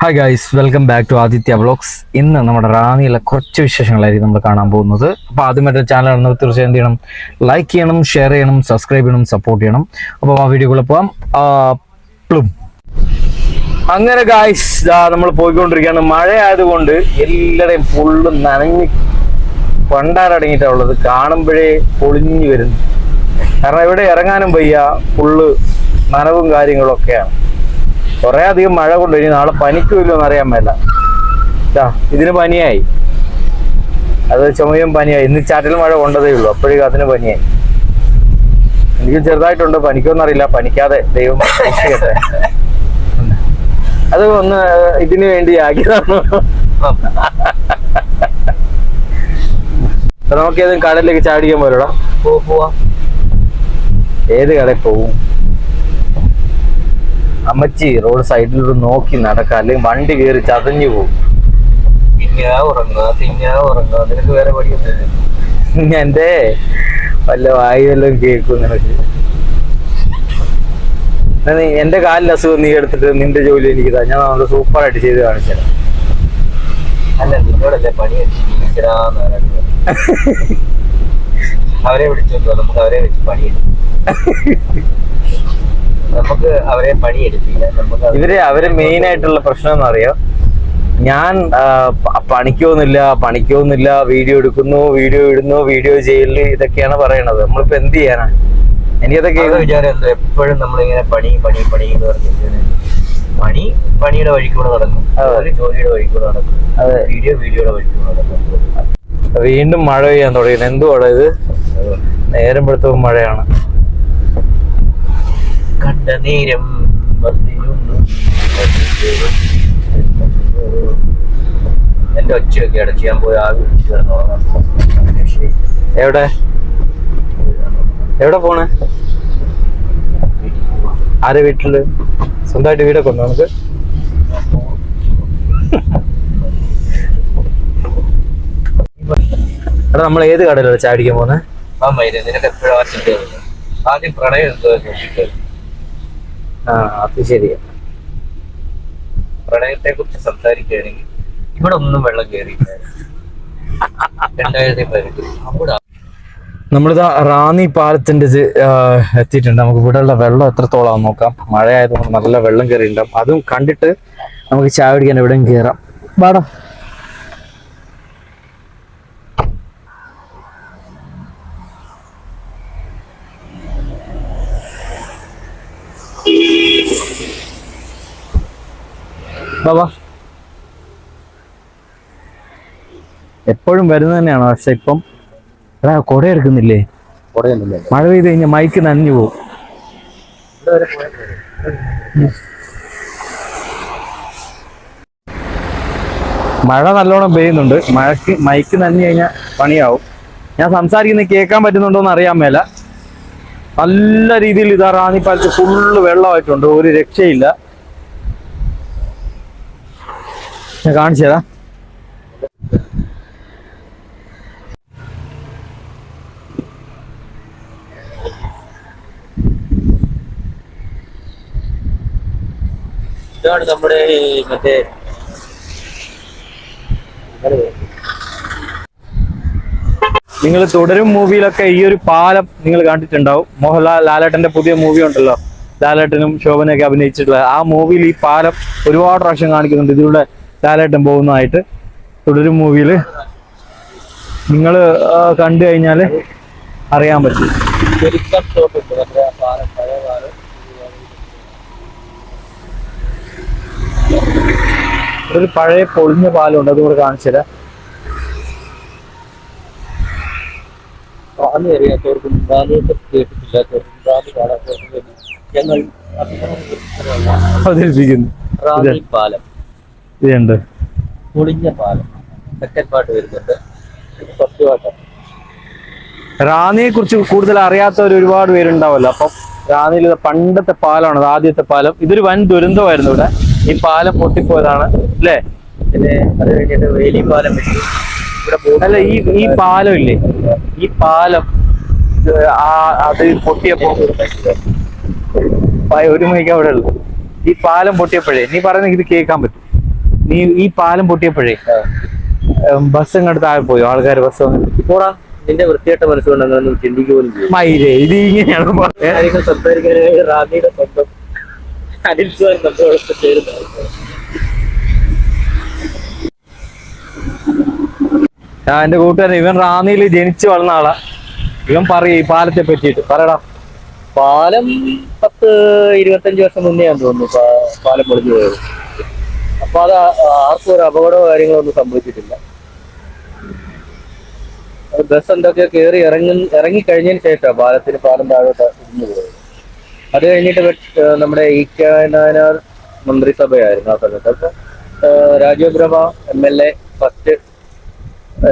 Hi guys welcome back to Aditya vlogs ഇന്ന് നമ്മുടെ റാന്നിയിലെ കുറച്ച് വിശേഷങ്ങളായിരിക്കും നമ്മൾ കാണാൻ പോകുന്നത്. അപ്പോൾ ആദ്യമായിട്ട് ചാനൽ കാണുന്നവർ തീർച്ചയായും എന്ത് ചെയ്യണം? ലൈക്ക് ചെയ്യണം ഷെയർ ചെയ്യണം സബ്സ്ക്രൈബ് ചെയ്യണം സപ്പോർട്ട് ചെയ്യണം. അപ്പോൾ ആ വീഡിയോകൾ പോകാം പ്ലും അങ്ങനെ ഗായ്സ് നമ്മൾ പോയിക്കൊണ്ടിരിക്കുകയാണ്. മഴ ആയതുകൊണ്ട് എല്ലാവരെയും ഫുള്ള് നനഞ്ഞ് കൊണ്ടാരടങ്ങിയിട്ടാണ് ഉള്ളത്. കാണുമ്പോഴേ പൊളിഞ്ഞു വരുന്നു. കാരണം ഇവിടെ ഇറങ്ങാനും വയ്യ. ഫുള്ള് നനവും കാര്യങ്ങളും ഒക്കെയാണ് കുറെ അധികം മഴ കൊണ്ട് ഇനി നാളെ പനിക്കുമല്ലോ എന്ന് അറിയാൻ മേല. ഇതിന് പനിയായി. അത് ചുമയും പനിയായി. ഇന്ന് ചാറ്റൽ മഴ കൊണ്ടതേ ഉള്ളൂ. അപ്പോഴേക്കും അതിന് പനിയായി. എനിക്ക് ചെറുതായിട്ടുണ്ട്. പനിക്കൊന്നറിയില്ല പനിക്കാതെ ദൈവം രക്ഷിക്കട്ടെ. അത് ഒന്ന് ഇതിനു വേണ്ടി ആക്കിയതാണ് നമുക്ക് ഏതും കടലിലേക്ക് ചാടിക്കാൻ പോലടാ. പോവാ. ഏത് കടയിൽ പോവും? അമ്മച്ചി റോഡ് സൈഡിലൂടെ നോക്കി നടക്കാൻ അല്ലെങ്കിൽ വണ്ടി കയറി ചതഞ്ഞു പോകും. തിന്നാ ഉറങ്ങുക തിന്നാ ഉറങ്ങുക. നിനക്ക് വേറെ പണിയൊന്നുമില്ല എന്റെ വല്ല വായുവെല്ലാം വല്ലതും കേൾക്കും നിനക്ക്. എന്റെ കാലിൽ അസുഖം നീ എടുത്തിട്ട് നിന്റെ ജോലി എനിക്ക് താ. ഞാൻ നല്ല സൂപ്പർ ആയിട്ട് ചെയ്ത് കാണിച്ചത് അല്ല നിന്നോടല്ലേ പണി അവരെ വിളിച്ചോണ്ടോ നമുക്ക് അവരെ വെച്ച് പണിയെടുക്കും. നമുക്ക് അവരെ പണിയെടുപ്പില്ല. നമുക്ക് ഇവർ അവർ മെയിൻ ആയിട്ടുള്ള പ്രശ്നം എന്ന് അറിയോ ഞാൻ പണിക്കൊന്നുമില്ല പണിക്കൊന്നുമില്ല വീഡിയോ എടുക്കുന്നു വീഡിയോ ഇടുന്നു വീഡിയോ ചെയ്യൽ ഇതൊക്കെയാണ് പറയണത്. നമ്മളിപ്പോ എന്ത് ചെയ്യാനാ? എനിക്കതൊക്കെ വിചാരം എന്താ? എപ്പോഴും നമ്മളിങ്ങനെ പണി പണി പണി എന്ന് പറഞ്ഞിട്ട് പണി പണിയുടെ വഴിക്കൂടെ നടക്കും. ജോലിയുടെ വഴിക്കൂടെ നടക്കും. അതെ. വീഡിയോ വീഡിയോയുടെ വഴിക്കൂടെ നടക്കും. വീണ്ടും മഴ പെയ്യാൻ തുടങ്ങി എന്തുവാടാ ഇത്? നേരം പെടുത്തവും മഴയാണ്. കണ്ട നേരം വന്നിരുന്നു. എന്റെ ഒച്ചയൊക്കെ അടച്ച് ഞാൻ പോയി ആവി വിളിച്ചു കിടന്നുറങ്ങാൻ എവിടെ? എവിടെ പോണേ? ആരെ വീട്ടിൽ? സ്വന്തമായിട്ട് വീടൊക്കെ ഉണ്ടോ നമുക്ക് എടാ നമ്മൾ ഏത് കടയിലാണ് ചാടിക്കാൻ പോന്നെ ആ മൈര നിനക്ക് എപ്പോഴും ആദ്യം പ്രണയം എന്തോ ആ അത് ശരിയാണ് പ്രണയത്തെ കുറിച്ച് സംസാരിക്കുകയാണെങ്കിൽ ഇവിടെ ഒന്നും വെള്ളം കയറിയില്ല രണ്ടായിരത്തി പതിനെട്ട് അവിടെ നമ്മളിതാ റാന്നി പാലത്തിന്റെ ഇത് എത്തിയിട്ടുണ്ട്. നമുക്ക് ഇവിടെയുള്ള വെള്ളം എത്രത്തോളം നോക്കാം. മഴ ആയതുകൊണ്ട് നല്ല വെള്ളം കയറിയിട്ടുണ്ടാവും അതും കണ്ടിട്ട് നമുക്ക് ചായ പിടിക്കാൻ എവിടെയും കയറാം വാടാ. വാ എപ്പോഴും വരുന്നത് തന്നെയാണ്? പക്ഷെ ഇപ്പം എടാ കുട എടുക്കുന്നില്ലേ? മഴ പെയ്ത് കഴിഞ്ഞാൽ മൈക്ക് നനഞ്ഞു പോകും മഴ നല്ലോണം പെയ്യുന്നുണ്ട്. മഴക്ക് മൈക്ക് നനഞ്ഞു കഴിഞ്ഞാൽ പണിയാവും. ഞാൻ സംസാരിക്കുന്നത് കേൾക്കാൻ പറ്റുന്നുണ്ടോ എന്ന് അറിയാൻ മേല. നല്ല രീതിയിൽ ഇതാ റാന്നിപ്പാലത്ത് ഫുള്ള് വെള്ളമായിട്ടുണ്ട്. ഒരു രക്ഷയില്ല. ഞാൻ കാണിച്ചു തരാം. ഇതാണ് നമ്മുടെ മറ്റേ നിങ്ങൾ തുടരും മൂവിയിലൊക്കെ ഈ ഒരു പാലം നിങ്ങൾ കണ്ടിട്ടുണ്ടാവും. മോഹൻലാൽ ലാലേട്ടന്റെ പുതിയ മൂവി ഉണ്ടല്ലോ. ലാലേട്ടനും ശോഭനയൊക്കെ അഭിനയിച്ചിട്ടുള്ള ആ മൂവിയിൽ ഈ പാലം ഒരുപാട് പ്രാവശ്യം കാണിക്കുന്നുണ്ട്. ഇതിലൂടെ ലാലേട്ടൻ പോകുന്നതായിട്ട് തുടരും മൂവിയിൽ നിങ്ങൾ കണ്ടു കഴിഞ്ഞാൽ അറിയാൻ പറ്റും. ഒരു പഴയ പൊളിഞ്ഞ പാലമുണ്ട് അതുകൂടെ കാണിച്ചു തരാം. അറിയാത്തവർക്കും കേട്ടിട്ടില്ലാത്തവർക്കും ഞങ്ങൾ അവതരിപ്പിക്കുന്നു. പാലം. ഇതുണ്ട്. പൊളിഞ്ഞ പാലം. സെക്കൻഡ് പാട്ട് വരുന്നുണ്ട്. ഫസ്റ്റ് പാട്ട് റാന്നിയെ കുറിച്ച് കൂടുതൽ അറിയാത്തവർ ഒരുപാട് പേരുണ്ടാവല്ലോ. അപ്പം റാന്നിയിൽ പണ്ടത്തെ പാലമാണ് ആദ്യത്തെ പാലം. ഇതൊരു വൻ ദുരന്തമായിരുന്നു ഇവിടെ. ഈ പാലം പൊട്ടിപ്പോയതാണ്. അല്ലേ? പിന്നെ അത് കഴിഞ്ഞിട്ട് വേലി പാലം വെച്ചു. ഇവിടെ അല്ല ഈ ഈ പാലം ഇല്ലേ ഈ പാലം ആ അത് പൊട്ടിയപ്പോ ഒരു മണിക്ക് അവിടെ ഉള്ളു. ഈ പാലം പൊട്ടിയപ്പോഴേ നീ പറയുന്ന ഇത് കേൾക്കാൻ പറ്റും. നീ ഈ പാലം പൊട്ടിയപ്പോഴേ ബസ് അങ്ങോട്ട് താഴെ പോയോ. ആൾക്കാർ ബസ് പോടാ. നിന്റെ വൃത്തിയായിട്ട മനസ്സുകൊണ്ട് അങ്ങനെ ചിന്തിക്കുക പോലും മൈലേ മയിലേ ഇത് ഇങ്ങനെയാണ് ഞാൻ കാര്യങ്ങൾ സംസാരിക്കാനായി റാന്നിയുടെ സ്വന്തം അനിൽ സാർ നമ്മളോടൊപ്പം ചേരുന്നത് ആ എന്റെ കൂട്ടുകാരൻ ഇവൻ റാന്നിയിൽ ജനിച്ചു വളർന്ന ആളാ. ഇവൻ പറയും ഈ പാലത്തെ പറ്റിയിട്ട്. പറയടാ. പാലം പത്ത് ഇരുപത്തഞ്ച് വർഷം മുന്നേ തോന്നുന്നു പാലം പൊളിഞ്ഞു പോയത്. അപ്പൊ അത് ആർക്കും ഒരു അപകടമോ കാര്യങ്ങളോ ഒന്നും സംഭവിച്ചിട്ടില്ല. ബസ് എന്തൊക്കെ കയറി ഇറങ്ങി ഇറങ്ങിക്കഴിഞ്ഞതിന് ശേഷം പാലത്തിന് പാലം താഴോട്ട് ഇരുന്ന് പോയത്. അത് കഴിഞ്ഞിട്ട് നമ്മുടെ ഇ മന്ത്രിസഭയായിരുന്നു ആ സമയത്ത്. അപ്പൊ Rajeev M L A first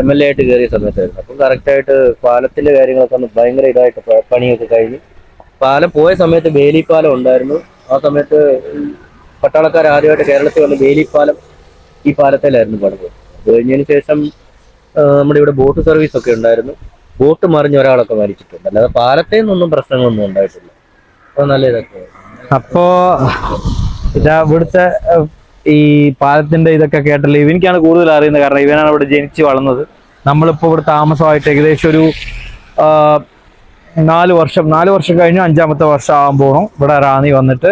M L A ആയിട്ട് കയറിയ സമയത്തായിരുന്നു. അപ്പം കറക്റ്റായിട്ട് പാലത്തിന്റെ കാര്യങ്ങളൊക്കെ ഒന്ന് ഭയങ്കര ഇതായിട്ട് പണിയൊക്കെ കഴിഞ്ഞ്. പാലം പോയ സമയത്ത് വേലിപ്പാലം ഉണ്ടായിരുന്നു. ആ സമയത്ത് പട്ടാളക്കാർ ആദ്യമായിട്ട് കേരളത്തിൽ വന്ന് വേലിപ്പാലം ഈ പാലത്തിലായിരുന്നു പണിത് അത് കഴിഞ്ഞതിന് ശേഷം നമ്മുടെ ഇവിടെ ബോട്ട് സർവീസ് ഒക്കെ ഉണ്ടായിരുന്നു. ബോട്ട് മറിഞ്ഞ് ഒരാളൊക്കെ മരിച്ചിട്ടുണ്ട്. അല്ലാതെ പാലത്തിൽ നിന്നൊന്നും പ്രശ്നങ്ങളൊന്നും ഉണ്ടായിട്ടില്ല. അപ്പോൾ നല്ല ഇതൊക്കെ. അപ്പോ ഇവിടുത്തെ ഈ പാലത്തിന്റെ ഇതൊക്കെ കേട്ടല്ലോ ഇവനിക്കാണ് കൂടുതൽ അറിയുന്നത്. കാരണം ഇവനാണ് ഇവിടെ ജനിച്ചു വളർന്നത്. നമ്മളിപ്പോ ഇവിടെ താമസമായിട്ട് ഏകദേശം ഒരു നാല് വർഷം നാല് വർഷം കഴിഞ്ഞു അഞ്ചാമത്തെ വർഷം ആകാൻ പോകണം ഇവിടെ റാന്നി വന്നിട്ട്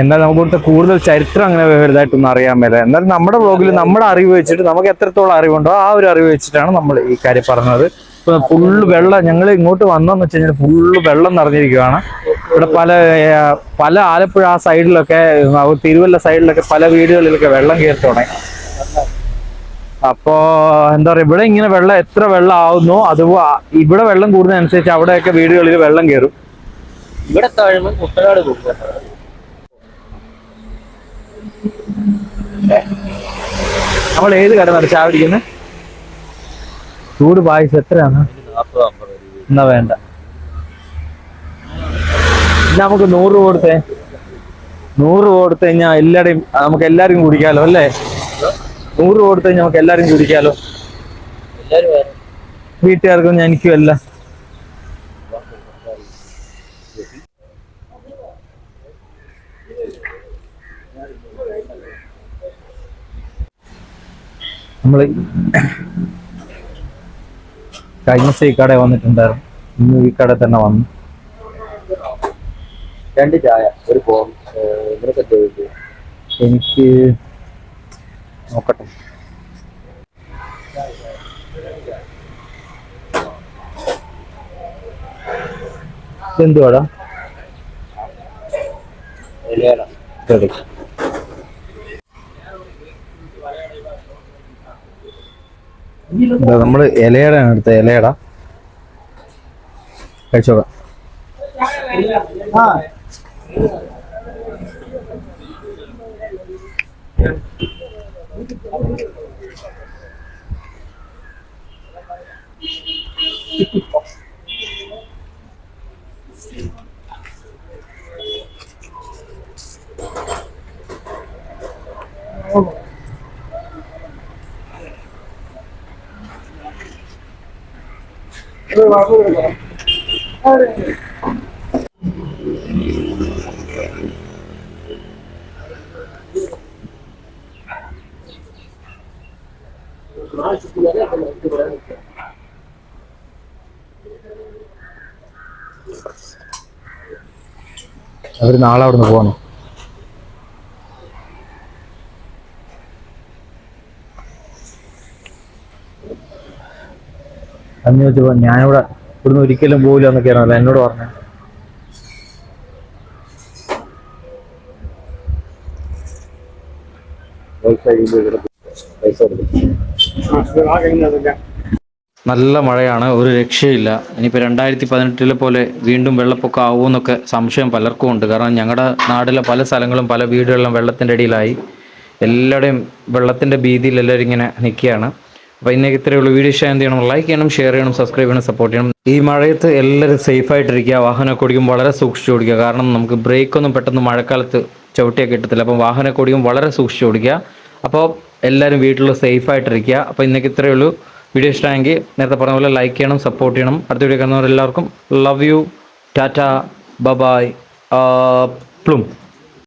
എന്നാൽ നമുക്ക് ഇവിടുത്തെ കൂടുതൽ ചരിത്രം അങ്ങനെ വലുതായിട്ടൊന്നും അറിയാൻ മേല. എന്നാലും നമ്മുടെ ബ്ലോഗിൽ നമ്മുടെ അറിവ് വെച്ചിട്ട് നമുക്ക് എത്രത്തോളം അറിവുണ്ടോ ആ ഒരു അറിവ് വെച്ചിട്ടാണ് നമ്മൾ ഈ കാര്യം പറഞ്ഞത്. ഇപ്പൊ ഫുള്ള് വെള്ളം ഞങ്ങൾ ഇങ്ങോട്ട് വന്നു വെച്ച് കഴിഞ്ഞാൽ ഫുള്ള് വെള്ളം നിറഞ്ഞിരിക്കുകയാണ്. ഇവിടെ പല പല ആലപ്പുഴ ആ സൈഡിലൊക്കെ തിരുവല്ല സൈഡിലൊക്കെ പല വീടുകളിലൊക്കെ വെള്ളം കയറി തുടങ്ങി. അപ്പോ എന്താ പറയാ ഇവിടെ ഇങ്ങനെ വെള്ളം എത്ര വെള്ളം ആവുന്നു അത് ഇവിടെ വെള്ളം കൂടുന്നതനുസരിച്ച് അവിടെയൊക്കെ വീടുകളിൽ വെള്ളം കയറും. ഇവിടെ താഴ്മ കുട്ടനാട് പോകും നമ്മൾ ഏത് കട നട പിടിക്കുന്നത് ചൂട് പായസം എത്രയാണ്? എന്നാ വേണ്ട. നമുക്ക് നൂറ് രൂപ കൊടുത്തേ. നൂറ് രൂപ കൊടുത്തു കഴിഞ്ഞാൽ എല്ലാവരുടെയും നമുക്ക് എല്ലാവരും കുടിക്കാലോ അല്ലേ? നൂറ് രൂപ കൊടുത്തു കഴിഞ്ഞാൽ നമുക്ക് എല്ലാവരും കുടിക്കാലോ. വീട്ടുകാർക്കും എനിക്കും അല്ല നമ്മൾ കഴിഞ്ഞ ദിവസം ഈ കട വന്നിട്ടുണ്ടായിരുന്നു. ഇന്ന് ഈ കട തന്നെ വന്നു. രണ്ട് ചായ ഒരു എനിക്ക് നോക്കട്ടെ. എന്തുവാടാ ശരി നമ്മൾ ഇലയുടെ എടുത്ത ഇലയട. കഴിച്ചോക്കാം അവർ നാളെ അവിടുന്ന് പോകണം അന്ന് ചോദിച്ചപ്പോ ഞാനിവിടെ ഇവിടുന്ന് ഒരിക്കലും പോകില്ല അല്ല എന്നോട് പറഞ്ഞത് നല്ല മഴയാണ് ഒരു രക്ഷയില്ല. ഇനിയിപ്പോൾ രണ്ടായിരത്തി പതിനെട്ടിലെ പോലെ വീണ്ടും വെള്ളപ്പൊക്കം ആവുമെന്നൊക്കെ സംശയം പലർക്കും ഉണ്ട്. കാരണം ഞങ്ങളുടെ നാട്ടിലെ പല സ്ഥലങ്ങളും പല വീടുകളിലും വെള്ളത്തിന്റെ അടിയിലായി. എല്ലാവരുടെയും വെള്ളത്തിന്റെ ഭീതിയിൽ എല്ലാവരും ഇങ്ങനെ നിൽക്കുകയാണ്. അപ്പോൾ ഇന്നേക്ക് ഇത്രയേ ഉള്ളൂ. വീഡിയോ ഷെയർ ചെയ്യണം? ലൈക്ക് ചെയ്യണം ഷെയർ ചെയ്യണം സബ്സ്ക്രൈബ് ചെയ്യണം സപ്പോർട്ട് ചെയ്യണം. ഈ മഴയത്ത് എല്ലാവരും സേഫ് ആയിട്ടിരിക്കുക. വാഹനമൊക്കെ ഓടിക്കുമ്പോൾ വളരെ സൂക്ഷിച്ച് ഓടിക്കുക. കാരണം നമുക്ക് ബ്രേക്കൊന്നും പെട്ടെന്ന് മഴക്കാലത്ത് ചവിട്ടിയൊക്കെ കിട്ടത്തില്ല. അപ്പം വാഹനമൊക്കെ ഓടിക്കുമ്പോൾ വളരെ സൂക്ഷിച്ച് ഓടിക്കുക. അപ്പോൾ എല്ലാവരും വീട്ടിൽ സേഫ് ആയിട്ടിരിക്കുക. അപ്പോൾ ഇന്നേക്ക് ഇത്രയേ ഉള്ളൂ. വീഡിയോ ഇഷ്ടമായെങ്കിൽ നേരത്തെ പറഞ്ഞ പോലെ ലൈക്ക് ചെയ്യണം സപ്പോർട്ട് ചെയ്യണം. അടുത്ത video കാണുന്നവരെല്ലാവർക്കും love you tata. Bye bye. പ്ലും.